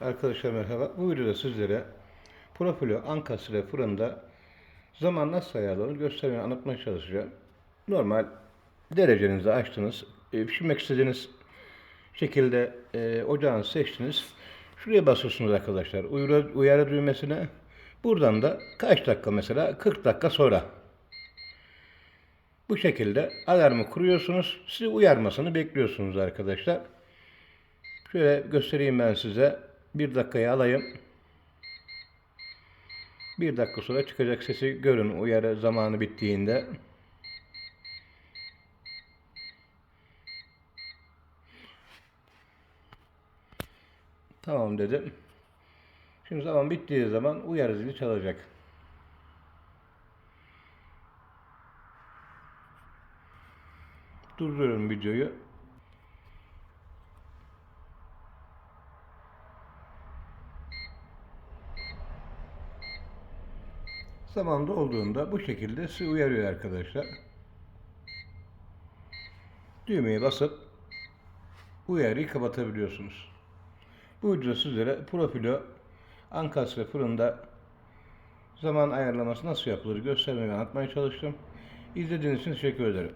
Arkadaşlar merhaba. Bu videoda sizlere Profilo Ankastre fırında zaman nasıl ayarlanır göstermeye anlatmaya çalışacağım. Normal derecenizi açtınız. E, pişirmek istediğiniz şekilde e, ocağınızı seçtiniz. Şuraya basıyorsunuz arkadaşlar. Uyarı, uyarı düğmesine. Buradan da kaç dakika mesela? 40 dakika sonra. Bu şekilde alarmı kuruyorsunuz. Sizi uyarmasını bekliyorsunuz arkadaşlar. Şöyle göstereyim ben size. Bir dakikaya alayım. Bir dakika sonra çıkacak sesi görün uyarı zamanı bittiğinde. Tamam dedim. Şimdi zaman bittiği zaman uyarı zili çalacak. Durduruyorum videoyu. Zaman dolduğunda bu şekilde sizi uyarıyor arkadaşlar. Düğmeye basıp uyarıyı kapatabiliyorsunuz. Bu videoda sizlere profilo Ankastre fırında zaman ayarlaması nasıl yapılır göstermeye ve anlatmaya çalıştım. İzlediğiniz için teşekkür ederim.